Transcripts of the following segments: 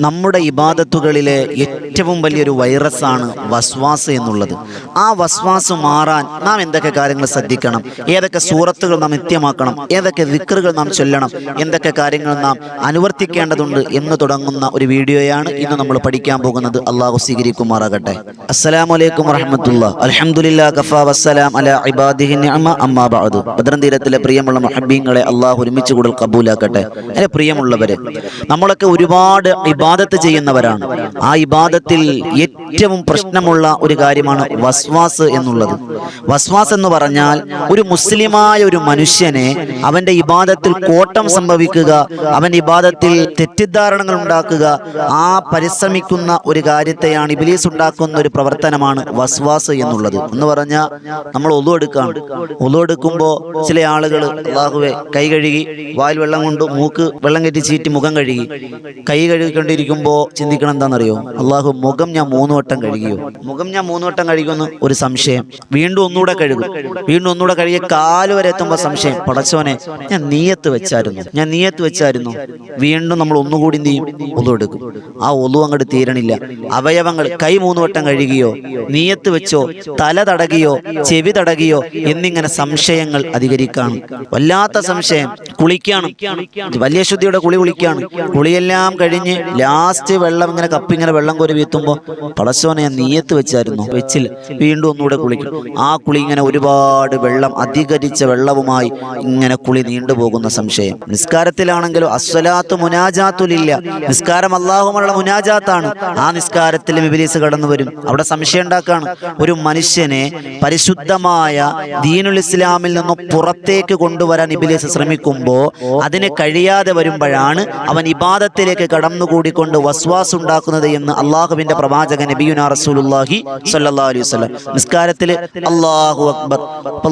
നമ്മുടെ ഇബാദത്തുകളിലെ ഏറ്റവും വലിയൊരു വൈറസാണ് വസ്വാസ് എന്നുള്ളത്. ആ വസ്വാസ് മാറാൻ നാം എന്തൊക്കെ കാര്യങ്ങൾ ശ്രദ്ധിക്കണം? ഏതൊക്കെ സൂറത്തുകൾ നാം നിത്യമാക്കണം? ഏതൊക്കെ ദിക്കറുകൾ നാം ചൊല്ലണം? എന്തൊക്കെ കാര്യങ്ങൾ നാം അനുവർത്തിക്കേണ്ടതുണ്ട് എന്ന് തുടങ്ങുന്ന ഒരു വീഡിയോയാണ് ഇന്ന് നമ്മൾ പഠിക്കാൻ പോകുന്നത്. അള്ളാഹു സ്വീകരിക്കുമാറാകട്ടെ. അസ്സലാമു വലൈക്കും വറഹമത്തുള്ള. കഫാ വസ്സലാം അല ഇബാദിഹി ബദ്രൻ തീരത്തിലെ പ്രിയമുള്ള മഹബീങ്ങളെ അള്ളാഹു ഒരുമിച്ച് കൂടുതൽ കബൂലാക്കട്ടെ. അല്ലെ പ്രിയമുള്ളവരെ നമ്മളൊക്കെ ഒരുപാട് ഇബാദത്ത് ചെയ്യുന്നവരാണ്. ആ ഇബാദത്തിൽ ഏറ്റവും പ്രശ്നമുള്ള ഒരു കാര്യമാണ് വസ്വാസ് എന്നുള്ളത്. വസ്വാസ് എന്ന് പറഞ്ഞാൽ ഒരു മുസ്ലിമായ ഒരു മനുഷ്യനെ അവന്റെ ഇബാദത്തിൽ കോട്ടം സംഭവിക്കുക അവൻ ഇബാദത്തിൽ തെറ്റിദ്ധാരണകൾ ഉണ്ടാക്കുക ആ പരിശ്രമിക്കുന്ന ഒരു കാര്യത്തെയാണ് ഇബിലീസ് ഉണ്ടാക്കുന്ന ഒരു പ്രവർത്തനമാണ് വസ്വാസ് എന്നുള്ളത്. എന്ന് പറഞ്ഞാൽ നമ്മൾ ഒതു എടുക്കാണ്. ഒതു എടുക്കുമ്പോൾ ചില ആളുകൾ അള്ളാഹുവെ കൈ കഴുകി വായിൽ വെള്ളം കൊണ്ട് മൂക്ക് വെള്ളം കെട്ടി ചീറ്റി മുഖം കഴുകി കൈ കഴുകിക്കൊണ്ടിരിക്കുമ്പോൾ ചിന്തിക്കണം എന്താണെന്നറിയോ അള്ളാഹു മുഖം ഞാൻ മൂന്ന് വട്ടം കഴുകിയോ? മുഖം ഞാൻ മൂന്ന് വട്ടം കഴുകുമെന്ന് ഒരു സംശയം. വീണ്ടും ഒന്നുകൂടെ കഴുകും. വീണ്ടും ഒന്നുകൂടെ കഴുകിയ കാൽ വരെ എത്തുമ്പോൾ സംശയം. പടച്ചവനെ ഞാൻ നീയത്ത് വെച്ചായിരുന്നു. ഞാൻ നീയത്ത് വെച്ചായിരുന്നു. വീണ്ടും നമ്മൾ ഒന്നുകൂടി നീ ഒതു എടുക്കും. ആ ഒതു അങ്ങോട്ട് തീരണില്ല. അവയവങ്ങൾ കൈ മൂന്ന് വട്ടം കഴുകിയോ നീയത്ത് വെച്ചോ തല തടകിയോ ചെവി തടകിയോ എന്നിങ്ങനെ സംശയങ്ങൾ അധികരിക്കാണ്. വല്ലാത്ത സംശയം. കുളിക്കാണ്. വലിയ ശുദ്ധിയുടെ കുളി കുളിക്കാണ്. കുളിയെല്ലാം കഴിഞ്ഞ് ലാസ്റ്റ് വെള്ളം ഇങ്ങനെ കപ്പിങ്ങനെ വെള്ളം കോരി വീത്തുമ്പോൾ പടച്ചോനെ ഞാൻ നീയത്ത് വെച്ചായിരുന്നു. വെച്ചില്ല. വീണ്ടും ഒന്നുകൂടെ കുളിക്കും. ആ കുളി ഇങ്ങനെ ഒരുപാട് വെള്ളം അധികരിച്ച വെള്ളവുമായി ഇങ്ങനെ കുളി നീണ്ടുപോകുന്ന സംശയം. നിസ്കാരത്തിലാണെങ്കിലും അസ്വലാത്ത് മുനാജാത്തുലില്ല. നിസ്കാരം അള്ളാഹുമുള്ള മുനാജാത്താണ്. ആ നിസ്കാരത്തിൽ വിപരീസ് കടന്നു വരും. അവിടെ സംശയം ഉണ്ടാക്കാണ്. ഒരു മനുഷ്യനെ പരിശുദ്ധമായ ദീനുൽ ഇസ്ലാമിൽ നിന്നും പുറത്തേക്ക് കൊണ്ടുവരാൻ ഇബിലീസ് ശ്രമിക്കുമ്പോൾ അതിന് കഴിയാതെ വരുമ്പോഴാണ് അവൻ ഇബാദത്തിലേക്ക് കടന്നുകൂടിക്കൊണ്ട് വസ്വാസ് ഉണ്ടാക്കുന്നത് എന്ന് അള്ളാഹുവിന്റെ പ്രവാചകൻ നബിയുന സ്വല്ലല്ലാഹു അലൈഹി വസല്ലം. നിസ്കാരത്തിൽ അള്ളാഹു അക്ബർ. അപ്പൊ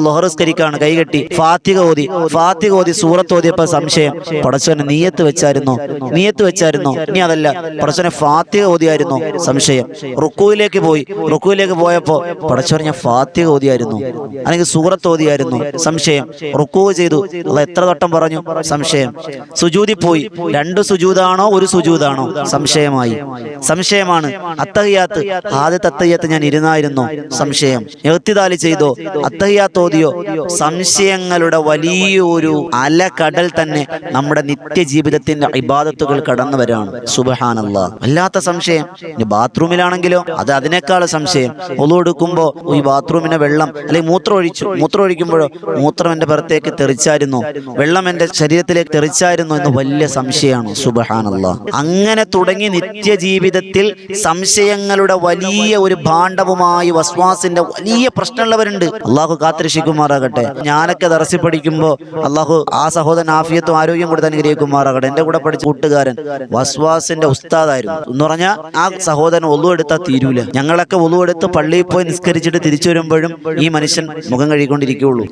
കൈകെട്ടി ഫാത്തിക ഓതി ഫാത്തിക ഓതി സൂറത്ത് ഓതിയപ്പോ സംശയം. പടച്ചവനെ നീയത്ത് വെച്ചായിരുന്നോ? നീയത്ത് വെച്ചായിരുന്നോ? ഇനി അതല്ല പടച്ചവനെ ഫാത്തിക ഓതിയായിരുന്നു? സംശയം. റുക്കുവിലേക്ക് പോയി. റുക്കുവിലേക്ക് പോയപ്പോ പടച്ചവൻ ഞാൻ ഫാത്തിക ഓതിയായിരുന്നു. അല്ലെങ്കിൽ സൂറത്ത് ഓതിയായിരുന്നു. സംശയം. റുക്കു ചെയ്തു. അല്ല എത്ര വട്ടം പറഞ്ഞു? സംശയം. സുജൂതി പോയി. രണ്ട് സുജൂതാണോ ഒരു സുജൂതാണോ? സംശയമായി. സംശയമാണ്. അത്തഹിയാത്ത്. ആദ്യത്തെ അത്തഹിയാത്ത് ഞാൻ ഇരുന്നായിരുന്നു. സംശയം. എഴുത്തിദാലി ചെയ്തോ അത്തഹിയാത്ത് ഓതിയോ സംശയങ്ങളുടെ വലിയൊരു അലകടൽ തന്നെ നമ്മുടെ നിത്യജീവിതത്തിന്റെ ഇബാദത്തുകൾ കടന്നു വരാണ്. സുബഹാനല്ല. വല്ലാത്ത സംശയം. ബാത്റൂമിലാണെങ്കിലോ അത് അതിനേക്കാൾ സംശയം. ഒളു എടുക്കുമ്പോ ഈ ബാത്റൂമിനെ വെള്ളം അല്ലെങ്കിൽ മൂത്രം ഒഴിച്ചു മൂത്രം ഒഴിക്കുമ്പോഴോ മൂത്രം എന്റെ പുറത്തേക്ക് തെറിച്ചായിരുന്നു. വെള്ളം എന്റെ ശരീരത്തിലേക്ക് തെറിച്ചായിരുന്നു എന്ന് വലിയ സംശയമാണ്. സുബഹാനല്ല. അങ്ങനെ തുടങ്ങി നിത്യജീവിതത്തിൽ സംശയങ്ങളുടെ വലിയ ഒരു ഭാണ്ഡവുമായി വസ്വാസിന്റെ വലിയ പ്രശ്നമുള്ളവരുണ്ട്. അള്ളാഹു കാത്തിരക്ഷിക്കുമാറാകട്ടെ. ഞാനൊക്കെ തറസി പഠിക്കുമ്പോ അള്ളാഹു ആ സഹോദരൻ ആഫിയത്തും ആരോഗ്യം കൊടുത്ത് അനുഗ്രഹിക്കുമാറാകട്ടെ. എന്റെ കൂടെ പഠിച്ച കൂട്ടുകാരൻ വസ്വാസിന്റെ ഉസ്താദായിരുന്നു. എന്ന് പറഞ്ഞാൽ ആ സഹോദരൻ ഒളു എടുത്താൽ തീരൂല. ഞങ്ങളൊക്കെ ഒളു എടുത്ത് പള്ളിയിൽ പോയി നിസ്കരിച്ചിട്ട് തിരിച്ചു വരുമ്പോഴും ഈ മനുഷ്യൻ മുഖം കഴുകിക്കൊണ്ടിരിക്കുകയുള്ളൂ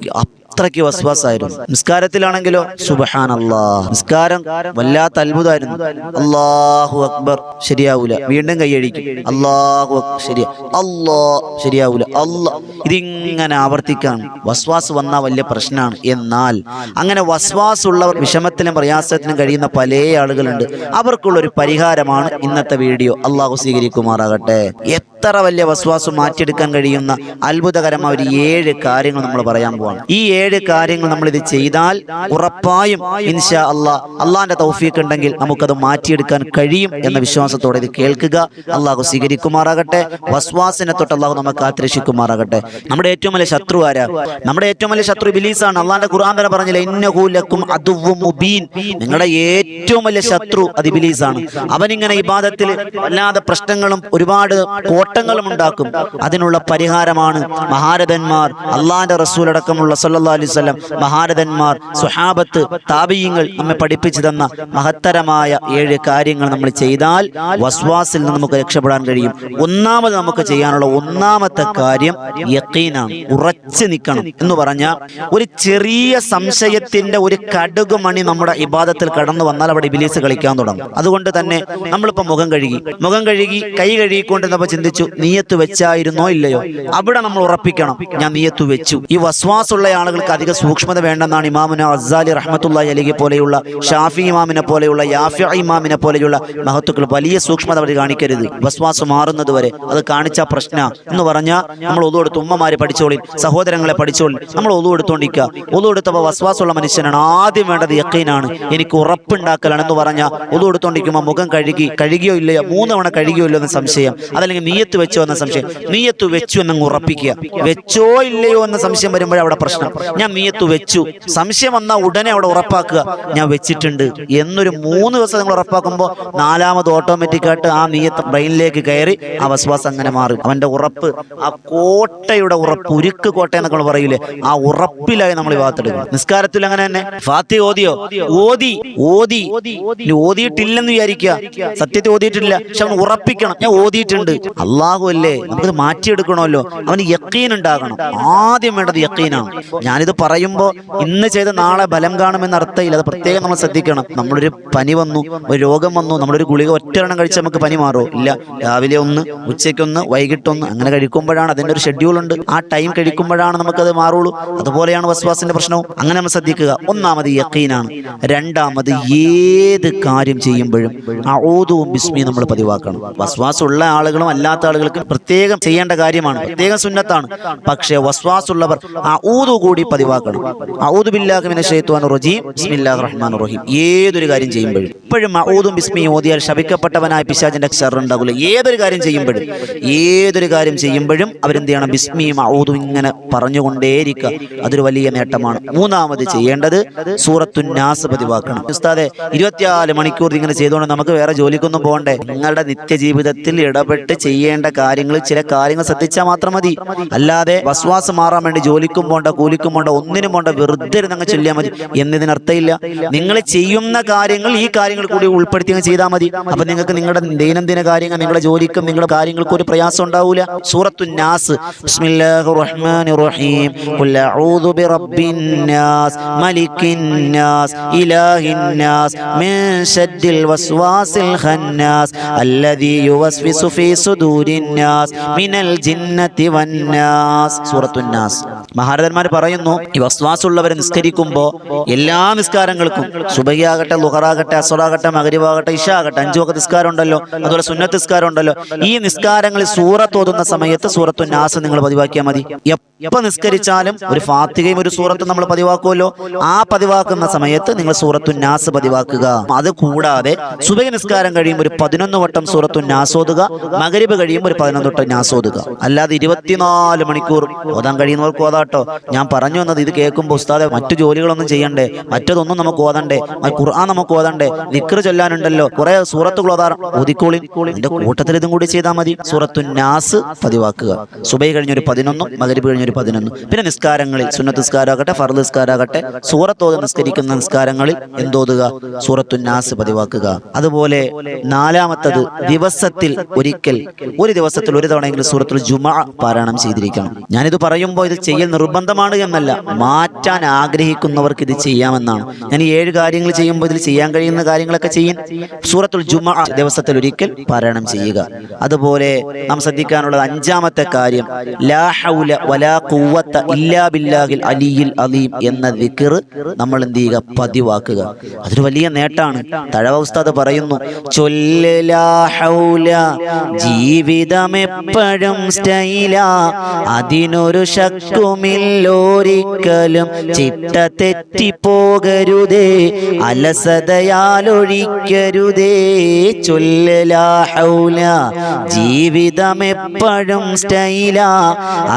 അത്രയ്ക്ക് വസ്വാസായിരുന്നു. നിസ്കാരത്തിലാണെങ്കിലോ? സുബഹാൻ അള്ളാഹ് നിസ്കാരം വല്ലാത്ത അത്ഭുതമായിരുന്നു. അള്ളാഹു അക്ബർ. ശരിയാവൂല. വീണ്ടും കൈയടിക്കും. അള്ളാഹു ശരിയാ. അല്ലാ ശരിയാവൂല. അല്ലാ. ഇതിങ്ങനെ ആവർത്തിക്കാണ് വസ്വാസ് വന്ന വലിയ പ്രശ്നമാണ്. എന്നാൽ അങ്ങനെ വസ്വാസ് ഉള്ളവർ വിഷമത്തിലും പ്രയാസത്തിലും കഴിയുന്ന പല ആളുകളുണ്ട്. അവർക്കുള്ള ഒരു പരിഹാരമാണ് ഇന്നത്തെ വീഡിയോ. അള്ളാഹു സ്വീകരിക്കുമാറാകട്ടെ. എത്ര വലിയ വസ്വാസ് മാറ്റിയെടുക്കാൻ കഴിയുന്ന അത്ഭുതകരമായ ഒരു ഏഴ് കാര്യങ്ങൾ നമ്മൾ പറയാൻ പോവാണ്. ഈ ഏഴ് കാര്യങ്ങൾ നമ്മൾ ഇത് ചെയ്താൽ ഉറപ്പായും ഇൻഷാ അള്ളാഹ് അള്ളാന്റെ തൗഫീഖ് ഉണ്ടെങ്കിൽ നമുക്കത് മാറ്റിയെടുക്കാൻ കഴിയും എന്ന വിശ്വാസത്തോടെ ഇത് കേൾക്കുക. അള്ളാഹു സ്വീകരിക്കുമാറാകട്ടെ വസ്വാസിനെ തൊട്ട് അള്ളാഹു നമുക്ക് ആത്രക്ഷിക്കുമാറാകട്ടെ നമ്മുടെ ഏറ്റവും വലിയ ശത്രു ആരാ? നമ്മുടെ ഏറ്റവും വലിയ ശത്രു ബിലീസാണ് അള്ളാന്റെ ഖുർആൻ തന്നെ പറഞ്ഞില്ല ഇന്നഹൂലക്കും അതുവും മുബീൻ. നിങ്ങളുടെ ഏറ്റവും വലിയ ശത്രു അത് ബിലീസാണ് അവനിങ്ങനെ ഇബാദത്തിൽ വല്ലാതെ പ്രശ്നങ്ങളും ഒരുപാട് കോട്ടങ്ങളും ഉണ്ടാക്കും. അതിനുള്ള പരിഹാരമാണ് മഹാരഥന്മാർ അള്ളാന്റെ റസൂൽ അടക്കമുള്ള സല്ലാ അലൈഹി വസല്ലം മഹാരഥന്മാർ സുഹാബത്ത് താബിയങ്ങൾ നമ്മെ പഠിപ്പിച്ചു തന്ന മഹത്തരമായ ഏഴ് കാര്യങ്ങൾ നമ്മൾ ചെയ്താൽ വസ്വാസിൽ നിന്ന് നമുക്ക് രക്ഷപ്പെടാൻ കഴിയും. ഒന്നാമത് നമുക്ക് ചെയ്യാനുള്ള ഒന്നാമത്തെ കാര്യം യക്കീനാണ് ഉറച്ചു നിൽക്കണം എന്ന് പറഞ്ഞാൽ ഒരു ചെറിയ സംശയത്തിന്റെ ഒരു കടുകുമണി നമ്മുടെ ഇബാദത്തിൽ കടന്നു വന്നാൽ അവിടെ ഇബിലീസ് കളിക്കാൻ തുടങ്ങും. അതുകൊണ്ട് തന്നെ നമ്മളിപ്പോ മുഖം കഴുകി മുഖം കഴുകി കൈ കഴുകിക്കൊണ്ട് നമ്മൾ ചിന്തിച്ചു നീയത്ത് വെച്ചായിരുന്നോ ഇല്ലയോ? അവിടെ നമ്മൾ ഉറപ്പിക്കണം ഞാൻ നീയത്ത് വെച്ചു. ഈ വസ്വാസുള്ള ആളുകൾ ആളുകൾക്ക് അധിക സൂക്ഷ്മത വേണ്ടെന്നാണ് ഇമാമുന അസാലി റഹ്മത്തുള്ള അലിയെ പോലെയുള്ള ഷാഫി ഇമാമിനെ പോലെയുള്ള യാഫി ഇമാമിനെ പോലെയുള്ള മഹത്തുക്കൾ വലിയ സൂക്ഷ്മത അവർ കാണിക്കരുത്. വസ്വാസ് മാറുന്നത് വരെ അത് കാണിച്ച പ്രശ്ന. എന്ന് പറഞ്ഞാൽ നമ്മൾ ഒതു എടുത്ത് ഉമ്മമാരെ പഠിച്ചോളി സഹോദരങ്ങളെ പഠിച്ചോളി നമ്മൾ ഒതു എടുത്തോണ്ടിരിക്കുക വസ്വാസുള്ള മനുഷ്യനാണ് ആദ്യം വേണ്ടത് യക്കീനാണ്. എനിക്ക് ഉറപ്പുണ്ടാക്കലാണ് എന്ന് പറഞ്ഞാൽ ഒതു എടുത്തോണ്ടിരിക്കുമ്പോൾ മുഖം കഴുകി കഴുകിയോ ഇല്ലയോ മൂന്നവണ കഴുകിയോ ഇല്ലയോ എന്ന സംശയം. അതല്ലെങ്കിൽ നീയത്ത് വെച്ചോ എന്ന സംശയം. നീയത്ത് വെച്ചു എന്നങ്ങ് ഉറപ്പിക്കുക. വെച്ചോ ഇല്ലയോ എന്ന സംശയം വരുമ്പോഴേ അവിടെ പ്രശ്നം. ഞാൻ നീയത്ത് വെച്ചു. സംശയം വന്നാൽ ഉടനെ അവിടെ ഉറപ്പാക്കുക. ഞാൻ വെച്ചിട്ടുണ്ട്. എന്നൊരു മൂന്ന് ദിവസം നിങ്ങൾ ഉറപ്പാക്കുമ്പോൾ നാലാമത് ഓട്ടോമാറ്റിക് ആയിട്ട് ആ നീയത്ത് ബ്രെയിനിലേക്ക് കയറി ആ വസ്വാസം അങ്ങനെ മാറും. അവന്റെ ഉറപ്പ് ആ കോട്ടയുടെ ഉറപ്പ് ഉരുക്ക് കോട്ട എന്നൊക്കെ നമ്മൾ പറയൂലേ ആ ഉറപ്പിലായി നമ്മൾ ഈ നിസ്കാരത്തിൽ അങ്ങനെ തന്നെ. ഫാത്തി ഓതിയോ? ഓതി ഓതി. ഓതിയിട്ടില്ലെന്ന് വിചാരിക്കുക. സത്യത്തെ ഓതിയിട്ടില്ല. പക്ഷെ അവൻ ഉറപ്പിക്കണം. ഞാൻ ഓതിയിട്ടുണ്ട്. അള്ളാഹു അല്ലേ നമുക്കത് മാറ്റിയെടുക്കണമല്ലോ. അവന് യക്കീൻ ഉണ്ടാകണം. ആദ്യം വേണ്ടത് യക്കീനാണ്. ഞാനിത് പറയുമ്പോൾ ഇന്ന് ചെയ്ത് നാളെ ബലം കാണുമെന്ന അർത്ഥമില്ല. അത് പ്രത്യേകം നമ്മൾ ശ്രദ്ധിക്കണം. നമ്മളൊരു പനി വന്നു ഒരു രോഗം വന്നു നമ്മളൊരു ഗുളിക ഒറ്റയെണ്ണം കഴിച്ച് നമുക്ക് പനി മാറുമോ ഇല്ല. രാവിലെ ഒന്ന് ഉച്ചയ്ക്കൊന്ന് വൈകിട്ടൊന്ന് അങ്ങനെ കഴിക്കുമ്പോഴാണ് അതിന്റെ ഒരു ഷെഡ്യൂൾ ഉണ്ട്. ആ ടൈം കഴിക്കുമ്പോഴാണ് നമുക്കത് മാറുള്ളൂ. അതുപോലെയാണ് വസ്വാസിന്റെ പ്രശ്നവും. അങ്ങനെ നമ്മൾ ശ്രദ്ധിക്കുക. ഒന്നാമത് യക്കീനാണ്. രണ്ടാമത് ഏത് കാര്യം ചെയ്യുമ്പോഴും ഔദുവും ബിസ്മി നമ്മൾ പതിവാക്കണം. വസ്വാസ് ഉള്ള ആളുകളും അല്ലാത്ത ആളുകൾക്കും പ്രത്യേകം ചെയ്യേണ്ട കാര്യമാണ്. പ്രത്യേകം സുന്നത്താണ്. പക്ഷേ വസ്വാസുള്ളവർ ഊതു കൂടി പതിവാക്കണം. ഏതൊരു കാര്യം ചെയ്യുമ്പോഴും. ഇപ്പോഴും ഔദും ബിസ്മി ഓതിയാൽ ശപിക്കപ്പെട്ടവനായ പിശാജിന്റെ ഷർ ഉണ്ടാകില്ല ഏതൊരു കാര്യം ചെയ്യുമ്പോഴും. ഏതൊരു കാര്യം ചെയ്യുമ്പോഴും അവരെന്ത് ചെയ്യണം? ബിസ്മിയും ഔദും ഇങ്ങനെ പറഞ്ഞുകൊണ്ടേയിരിക്കുക. അതൊരു വലിയ നേട്ടമാണ്. മൂന്നാമത് ചെയ്യേണ്ടത് സൂറത്തുന്നാസ് പതിവാക്കണം. ഉസ്താദെ ഇരുപത്തിനാല് മണിക്കൂർ ഇങ്ങനെ ചെയ്തുകൊണ്ട് നമുക്ക് വേറെ ജോലിക്കൊന്നും പോകണ്ടേ? നിങ്ങളുടെ നിത്യജീവിതത്തിൽ ഇടപെട്ട് ചെയ്യേണ്ട കാര്യങ്ങൾ ചില കാര്യങ്ങൾ ശ്രദ്ധിച്ചാൽ മാത്രം മതി. അല്ലാതെ വസ്വാസം മാറാൻ വേണ്ടി ജോലിക്കും പോണ്ട കൂലിക്കും പോണ്ട ഒന്നിനും വേണ്ട വെറുതെ അങ്ങ് ചൊല്ലിയാൽ മതി. എന്നതിനർത്ഥമില്ല. നിങ്ങൾ ചെയ്യുന്ന കാര്യങ്ങൾ ഈ കാര്യങ്ങൾ കൂടി ഉൾപ്പെടുത്തി ചെയ്താൽ മതി. അപ്പൊ നിങ്ങൾക്ക് നിങ്ങളുടെ ദൈനംദിന കാര്യങ്ങൾ നിങ്ങളുടെ ജോലിക്കും നിങ്ങളുടെ കാര്യങ്ങൾക്കും ഒരു പ്രയാസം ഉണ്ടാവില്ല സൂറത്തു നാസ്. ബിസ്മില്ലാഹിർ റഹീം ഖുൽ അഊദു മിൻ വസ്വാസിൽ യുവസ്വിസു ഫീ മിനൽ ജിന്നത്തി വന്നാസ് സൂറത്തു നാസ്. മഹാരഥന്മാർ പറയുന്നു ഈ വസ്വാസുള്ളവർ നിസ്കരിക്കുമ്പോൾ എല്ലാ നിസ്കാരങ്ങൾക്കും സുബഹിയാകട്ടെ ലുഹറാകട്ടെ അസുറാകട്ടെ മകരിവാകട്ടെ ഇഷ ആകട്ടെ അഞ്ചു വക നിസ്കാരം ഉണ്ടല്ലോ അതുപോലെ സുന്നത്ത് നിസ്കാരം ഉണ്ടല്ലോ ഈ നിസ്കാരങ്ങളിൽ സൂറത്ത് ഓതുന്ന സമയത്ത് സൂറത്തു നാസ് നിങ്ങൾ പതിവാക്കിയാൽ മതി. എപ്പ നിസ്കരിച്ചാലും ഒരു ഫാത്തികയും ഒരു സൂറത്തും നമ്മൾ പതിവാക്കുമല്ലോ ആ പതിവാക്കുന്ന സമയത്ത് നിങ്ങൾ സൂറത്തു നാസ് പതിവാക്കുക. അത് കൂടാതെ സുബഹി നിസ്കാരം കഴിയുമ്പോൾ ഒരു പതിനൊന്ന് വട്ടം സൂറത്തു നാസ് ഓതുക മകരിബ് കഴിയുമ്പോൾ ഒരു പതിനൊന്ന് വട്ടം നാസ് ഓതുക. അല്ലാതെ ഇരുപത്തിനാല് മണിക്കൂർ ഓതാൻ കഴിയുന്നവർക്ക് ഓതാട്ടോ. ഞാൻ പറഞ്ഞു വന്നത് ഇത് കേൾക്കുമ്പോൾ ഉസ്താദെ മറ്റു ജോലികളൊന്നും ചെയ്യണ്ടേ? മറ്റതൊന്നും നമുക്ക് ഓതണ്ടേ? ഖുർആൻ നമുക്ക് ഓതണ്ടേ? വിക്ര ചൊല്ലാനുണ്ടല്ലോ? കുറെ സൂറത്തുകൾ ഓതാറ്. ഓതിക്കോളി. എന്റെ കൂട്ടത്തിൽ ഇതും കൂടി ചെയ്താൽ മതി. സൂറത്തു നാസ് പതിവാക്കുക. സുബൈ കഴിഞ്ഞൊരു പതിനൊന്നും കഴിഞ്ഞ കഴിഞ്ഞൊരു പതിനൊന്നും. പിന്നെ നിസ്കാരങ്ങളിൽ സുന്നത്ത് നിസ്കാരമാകട്ടെ ഫർദ് നിസ്കാരമാകട്ടെ സൂറത്തോത് നിസ്കരിക്കുന്ന നിസ്കാരങ്ങളിൽ എന്തോതുക? സൂറത്തു നാസ് പതിവാക്കുക. അതുപോലെ നാലാമത്തത് ദിവസത്തിൽ ഒരിക്കൽ ഒരു ദിവസത്തിൽ ഒരു തവണയെങ്കിലും സൂറത്തുൽ ജുമ പാരായണം ചെയ്തിരിക്കണം. ഞാനിത് പറയുമ്പോൾ ഇത് ചെയ്യൽ നിർബന്ധമാണ് എന്നല്ല. മാറ്റാൻ ആഗ്രഹിക്കുന്നവർക്ക് ഇത് ചെയ്യാമെന്നാണ്. ഞാൻ ഏഴ് കാര്യങ്ങൾ ചെയ്യുമ്പോൾ ഇതിൽ ചെയ്യാൻ കഴിയുന്ന കാര്യങ്ങളൊക്കെ ചെയ്യും. സൂറത്തുൽ ജുമ ദിവസത്തിൽ ഒരിക്കൽ പാരായണം ചെയ്യുക. അതുപോലെ നാം ശ്രദ്ധിക്കാനുള്ളത് അഞ്ചാമത്തെ കാര്യം ലാ ഹൗല വലാ ഇല്ലാ ബില്ലാഹിൽ അലിയിൽ അലീം എന്ന ദിക്ർ നമ്മൾ എന്ത് ചെയ്യുക? പതിവാക്കുക. അതൊരു വലിയ നേട്ടാണ്. തഴവ ഉസ്താദ് പറയുന്നു ജീവിതം സ്റ്റൈല അതിനൊരു ശക്കുമില്ലോരിക്കലും ചിട്ട തെറ്റിപ്പോകരുതേ അലസതയാലൊഴിക്കരുതേ. ചൊല്ലലാഹൗല ജീവിതം എപ്പോഴും സ്റ്റൈല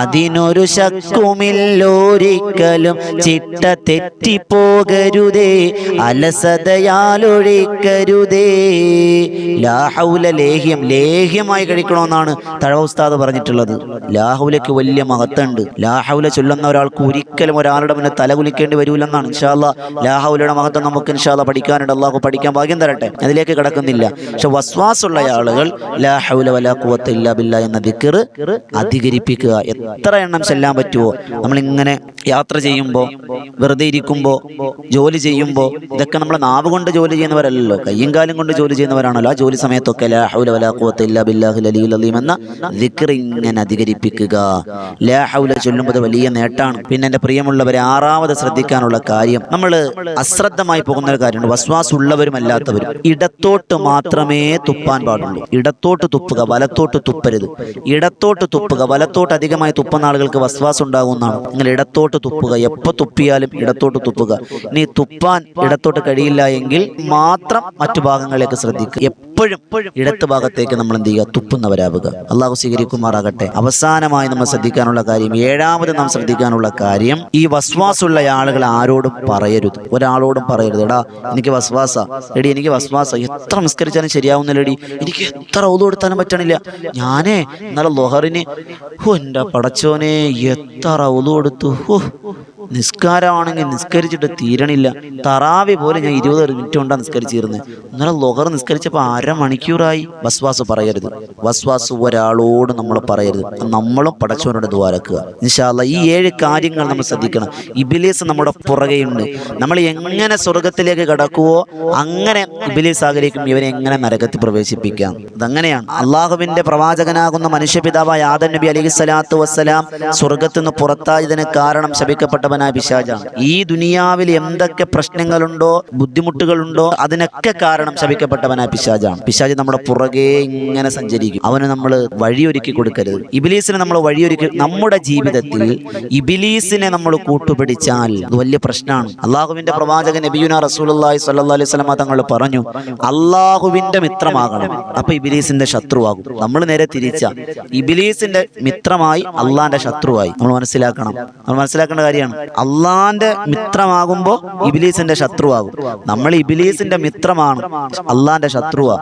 അതിനൊരു ശക്കുമില്ലൊരിക്കലും ചിട്ട തെറ്റിപ്പോകരുതേ അലസതയാലൊഴിക്കരുതേ. ലാഹൗല ലേഹ്യം ലേഹ്യമായി കഴിക്കണമെന്നാണ് തഴവ ഉസ്താദ് പറഞ്ഞിട്ടുള്ളത്. ലാഹൗലയ്ക്ക് വലിയ മഹത്തുണ്ട് ലാഹൗല ചൊല്ലുന്ന ഒരാൾക്ക് ഒരിക്കലും ഒരാളുടെ മുന്നിൽ തല കുലിക്കേണ്ടി വരൂലെന്നാണ് ഇൻഷാല്ല ലാഹൗലയുടെ മഹത്വം നമുക്ക് ഇൻഷാല്ല പഠിക്കാനുണ്ട്. അള്ളാഹു പഠിക്കാൻ ഭാഗ്യം തരട്ടെ. അതിലേക്ക് കിടക്കുന്നില്ല. പക്ഷെ വസ്വാസുള്ള ആളുകൾ ലാഹുല വല ഖുവത്ത ഇല്ലാ ബില്ലാ എന്ന ദിക്കർ അധികരിപ്പിക്കുക. എത്ര എണ്ണം ചെല്ലാൻ പറ്റുമോ നമ്മളിങ്ങനെ യാത്ര ചെയ്യുമ്പോൾ വെറുതെ ഇരിക്കുമ്പോൾ ജോലി ചെയ്യുമ്പോൾ ഇതൊക്കെ നമ്മൾ നാവ് കൊണ്ട് ജോലി ചെയ്യുന്നവരല്ലോ കയ്യും കാലും കൊണ്ട് ജോലി ചെയ്യുന്നവരാണല്ലോ. ആ ജോലി സമയത്തൊക്കെ ലാഹുല വല ഇല്ലാ ബില്ലാഹിൽ അലിയുൽ അലീം എന്ന ദിക്കർ ഇങ്ങനെ അധികരിപ്പിക്കുക. ലാഹുല ചൊല്ലുമ്പോൾ വലിയ നേട്ടാണ്. പിന്നെ എന്റെ പ്രിയമുള്ളവരെ ആറാമത് ശ്രദ്ധിക്കാനുള്ള കാര്യം നമ്മൾ അശ്രദ്ധമായി പോകുന്ന ഒരു കാര്യമുണ്ട്. വസ്വാസ് ഉള്ളവരും അല്ലാത്തവരും ഇടത്തോട്ട് മാത്രമേ തുപ്പാൻ പാടുള്ളൂ. ഇടത്തോട്ട് തുപ്പുക വലത്തോട്ട് തുപ്പരുത്. ഇടത്തോട്ട് തുപ്പുക വലത്തോട്ട് അധികമായി തുപ്പുന്ന ആളുകൾക്ക് വസ്വാസ് ഉണ്ടാകുന്നതാണ് നിങ്ങൾ ഇടത്തോട്ട് തുപ്പുക എപ്പോൾ തുപ്പിയാലും ഇടത്തോട്ട് തുപ്പുക. ഇനി തുപ്പാൻ ഇടത്തോട്ട് കഴിയില്ല എങ്കിൽ മാത്രം മറ്റു ഭാഗങ്ങളിലേക്ക് ശ്രദ്ധിക്കുക. എപ്പോഴും ഇടത്ത് ഭാഗത്തേക്ക് നമ്മൾ എന്ത് ചെയ്യുക? തുപ്പുന്നവരാവുക. അള്ളാഹു സ്വീകരിക്കുമാറാകട്ടെ. അവസാനമായി നമ്മൾ ശ്രദ്ധിക്കാനുള്ള കാര്യം ഏഴാമത് നാം ശ്രദ്ധിക്കാനുള്ള കാര്യം ഈ വസ്വാസുള്ള ആളുകൾ ആരോടും പറയരുത്. ഒരാളോടും പറയരുത്. എടാ എനിക്ക് വസ്വാസ. എടി എനിക്ക് വസ്വാസ. എത്ര നിസ്കരിച്ചാലും ശരിയാവുന്നില്ലടി. എനിക്ക് എത്ര ഓതു കൊടുത്താലും പറ്റണില്ല. ഞാനേ ഇന്നലെ ലൊഹറിന് ഹോ എന്റെ പടച്ചോനെ എത്ര ഓതു കൊടുത്തു. ഹോ നിസ്കാരമാണെങ്കിൽ നിസ്കരിച്ചിട്ട് തീരണില്ല. തറാവി പോലെ ഞാൻ ഇരുപത് മിനിറ്റ് കൊണ്ടാണ് നിസ്കരിച്ചിരുന്നത് ഇന്നലെ ലൊഹർ നിസ്കരിച്ചപ്പോൾ അരമണിക്കൂറായി വസ്വാസ് പറയരുത്. വസ്വാസ് ഒരാളോട് നമ്മൾ പറയരുത്. നമ്മളും പടച്ചവനോട് ദ്വാരക്കുക ഇൻഷാല്ല ഈ ഏഴ് കാര്യങ്ങൾ നമ്മൾ ശ്രദ്ധിക്കണം. ഇബിലീസ് നമ്മുടെ പുറകെയുണ്ട്. നമ്മൾ എങ്ങനെ സ്വർഗത്തിലേക്ക് കടക്കുവോ അങ്ങനെ ഇബിലീസ് ആഗ്രഹിക്കും ഇവരെ എങ്ങനെ നരകത്തിൽ പ്രവേശിപ്പിക്കാം. അതങ്ങനെയാണ് അള്ളാഹുവിന്റെ പ്രവാചകനാകുന്ന മനുഷ്യപിതാവായ ആദൻ നബി അലൈഹി സ്വലാത്തു വസ്സലാം സ്വർഗത്തിൽ നിന്ന് പുറത്തായതിന് കാരണം ശപിക്കപ്പെട്ടവനായ പിശാജാണ് ഈ ദുനിയാവിൽ എന്തൊക്കെ പ്രശ്നങ്ങളുണ്ടോ ബുദ്ധിമുട്ടുകളുണ്ടോ അതിനൊക്കെ കാരണം ശപിക്കപ്പെട്ടവനാ പിശാജാണ് പിശാജ് നമ്മുടെ പുറകെ ഇങ്ങനെ സഞ്ചരിക്കും. അവന് നമ്മൾ വഴിയൊരുക്കി കൊടുക്കരുത്. ഇബിലീസിനെ നമ്മൾ വഴിയൊരുക്കി നമ്മുടെ ജീവിതത്തിൽ ഇബിലീസിനെ നമ്മൾ കൂട്ടുപിടിച്ചാൽ അത് വലിയ പ്രശ്നമാണ്. അള്ളാഹുവിന്റെ പ്രവാചകൻ നബിയുന റസൂലി സല്ലാ അലൈഹി സ്വലമ തങ്ങൾ പറഞ്ഞു അള്ളാഹുവിന്റെ മിത്രമാകണം. അപ്പൊ ഇബിലീസിന്റെ ശത്രുവാകും. നമ്മൾ നേരെ തിരിച്ച. ഇബിലീസിന്റെ മിത്രമായി അള്ളാന്റെ ശത്രുവായി. നമ്മൾ മനസ്സിലാക്കണം. നമ്മൾ മനസ്സിലാക്കേണ്ട കാര്യമാണ്. അള്ളാന്റെ മിത്രമാകുമ്പോ ഇബിലീസിന്റെ ശത്രുവാകും. നമ്മൾ ഇബിലീസിന്റെ മിത്രമാണ്. അള്ളാന്റെ ശത്രുവാ.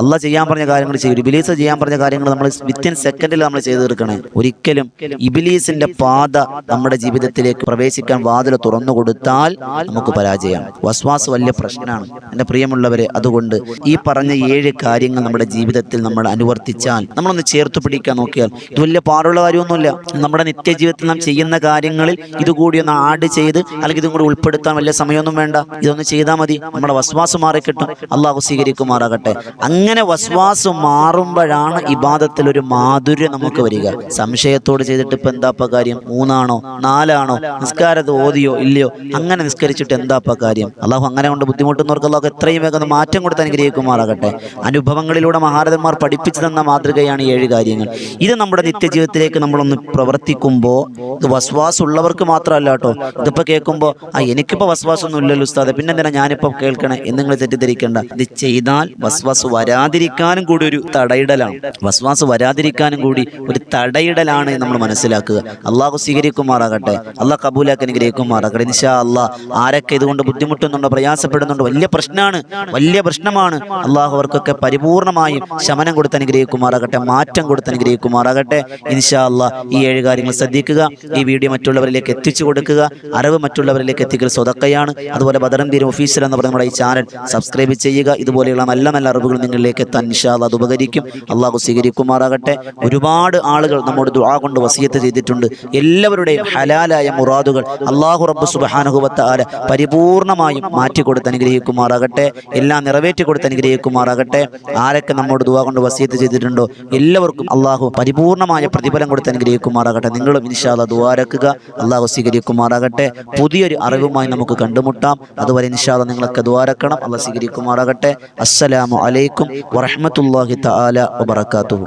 അള്ളാഹ് ചെയ്യാൻ പറഞ്ഞ കാര്യങ്ങൾ ചെയ്യും. ഇബിലീസ് ചെയ്യാൻ പറഞ്ഞ കാര്യങ്ങൾ നമ്മൾ വിത്തിൻ സെക്കൻഡിൽ നമ്മൾ ചെയ്തു തീർക്കണേ ഒരിക്കലും ഇബിലീസിന്റെ പാത നമ്മുടെ ജീവിതത്തിലേക്ക് പ്രവേശിക്കാൻ വാതിൽ തുറന്നു കൊടുത്താൽ നമുക്ക് പരാജയമാണ്. വസ്വാസ് വലിയ പ്രശ്നമാണ്. എന്റെ പ്രിയമുള്ളവരെ അതുകൊണ്ട് ഈ പറഞ്ഞ ഏഴ് കാര്യങ്ങൾ നമ്മുടെ ജീവിതത്തിൽ നമ്മൾ അനുവർത്തിച്ചാൽ നമ്മളൊന്ന് ചേർത്ത് പിടിക്കാൻ നോക്കിയാൽ ഇത് വലിയ പാടുള്ള കാര്യമൊന്നുമില്ല. നമ്മുടെ നിത്യജീവിതത്തിൽ നാം ചെയ്യുന്ന കാര്യങ്ങളിൽ ഇതുകൂടി ഒന്ന് ആഡ് ചെയ്ത് അല്ലെങ്കിൽ ഇതും കൂടി ഉൾപ്പെടുത്താൻ വലിയ സമയമൊന്നും വേണ്ട. ഇതൊന്ന് ചെയ്താൽ മതി. നമ്മുടെ വസ്വാസ് മാറിക്കിട്ടും അള്ളാഹു സ്വീകരിക്കുമാറാകട്ടെ. അങ്ങനെ വസ്വാസ് മാറുമ്പോഴാണ് ഇബാദത്തിൽ ഒരു മാധുര്യം നമുക്ക് വരിക. സംശയത്തോട് ചെയ്തിട്ട് ഇപ്പൊ എന്താപ്പ കാര്യം? മൂന്നാണോ? നാലാണോ? നിസ്കാരത് ഓതിയോ ഇല്ലയോ? അങ്ങനെ നിസ്കരിച്ചിട്ട് എന്താപ്പ കാര്യം? അള്ളാഹു അങ്ങനെ കൊണ്ട് ബുദ്ധിമുട്ടുന്നവർക്ക് അള്ളാഹു എത്രയും വേഗം മാറ്റം കൊടുത്ത് അനുഗ്രഹിക്കുമാറാകട്ടെ. അനുഭവങ്ങളിലൂടെ മഹാരഥന്മാർ പഠിപ്പിച്ചു തന്ന മാതൃകയാണ് ഏഴ് കാര്യങ്ങൾ. ഇത് നമ്മുടെ നിത്യജീവിതത്തിലേക്ക് നമ്മളൊന്ന് പ്രവർത്തിക്കുമ്പോൾ ഇത് വസ്വാസ് ഉള്ളവർക്ക് മാത്രമല്ല കേട്ടോ ഇതിപ്പോ കേൾക്കുമ്പോൾ ആ എനിക്കിപ്പോ വസ്വാസൊന്നും ഇല്ലല്ലോ ഉസ്താദ്. പിന്നെ എന്തിനാ ഞാനിപ്പോ കേൾക്കണേ? എന്ന് നിങ്ങൾ തെറ്റിദ്ധരിക്കേണ്ട. ഇത് ചെയ്താൽ വസ്വാസ് വരാതിരിക്കാനും കൂടി ഒരു തടയിടലാണ്. വസ്വാസ് വരാതിരിക്കാനും കൂടി ഒരു തടയിടലാണ് നമ്മൾ മനസ്സിലാക്കുക. അള്ളാഹു സ്വീകരിക്കുമാറാകട്ടെ. അള്ളാഹ് കബൂലാക്കി അനുഗ്രഹിക്കുമാറാകട്ടെ. നിശാ അള്ളാഹ് ആരൊക്കെ ഇതുകൊണ്ട് ബുദ്ധിമുട്ടുന്നുണ്ടോ പ്രയാസപ്പെടുന്നുണ്ടോ വലിയ പ്രശ്നമാണ് വലിയ പ്രശ്നമാണ്. അള്ളാഹു അവർക്കൊക്കെ പരിപൂർണമായും ശമനം കൊടുത്ത് അനുഗ്രഹിക്കുമാറാകട്ടെ മാറ്റം കൊടുത്ത് അനുഗ്രഹിക്കുമാറാകട്ടെ. ഇൻഷാ അള്ളാഹ് ഈ ഏഴ് കാര്യങ്ങൾ ശ്രദ്ധിക്കുക. ഈ വീഡിയോ മറ്റുള്ളവരിലേക്ക് എത്തിച്ചു കൊടുക്കുക. അറിവ് മറ്റുള്ളവരിലേക്ക് എത്തിക്കൽ സ്വതക്കയാണ്. അതുപോലെ ബദറംബീർ ഒഫീഷ്യൽ എന്ന് പറഞ്ഞ നമ്മുടെ ഈ ചാനൽ സബ്സ്ക്രൈബ് ചെയ്യുക. ഇതുപോലെയുള്ള നല്ല നല്ല അറിവുകൾ നിങ്ങളിലേക്ക് എത്താൻ നിഷാദ് അത് ഉപകരിക്കും. അള്ളാഹു സ്വീകരിക്കുമാറാകട്ടെ. ഒരുപാട് ആളുകൾ നമ്മുടെ ദുആ കൊണ്ട് വസീയത്ത് ചെയ്തിട്ടുണ്ട്. എല്ലാവരുടെയും ഹലാലായ മുറാദുകൾ അള്ളാഹു റബ്ബ് സുബാനുഹുവത്ത ആല പരിപൂർണമായും മാറ്റിക്കൊടുത്ത് അനുഗ്രഹിക്കുമാറാകട്ടെ. എല്ലാം നിറവേറ്റി കൊടുത്ത് അനുഗ്രഹിക്കുമാറാകട്ടെ. ആരൊക്കെ നമ്മോട് ദുആ കൊണ്ട് വസീയത്ത് ചെയ്തിട്ടുണ്ടോ? എല്ലാവർക്കും അള്ളാഹു പരിപൂർണമായ പ്രതിഫലം കൊടുത്ത് അനുഗ്രഹിക്കുമാറാകട്ടെ. നിങ്ങളും ഇൻഷാല്ല ദുആരക്കുക അള്ളാഹു സ്വീകരിക്കുമാറാകട്ടെ പുതിയൊരു അറിവുമായി നമുക്ക് കണ്ടുമുട്ടാം. അതുവരെ ഇൻഷാല്ല നിങ്ങളൊക്കെ ദ്വാരക്കണം അല്ല സ്വീകരിക്കുമാറാകട്ടെ. അസ്സലാമു അലൈക്കും വറഹ്മത്തുള്ളാഹി തആല വബറകാതുഹു.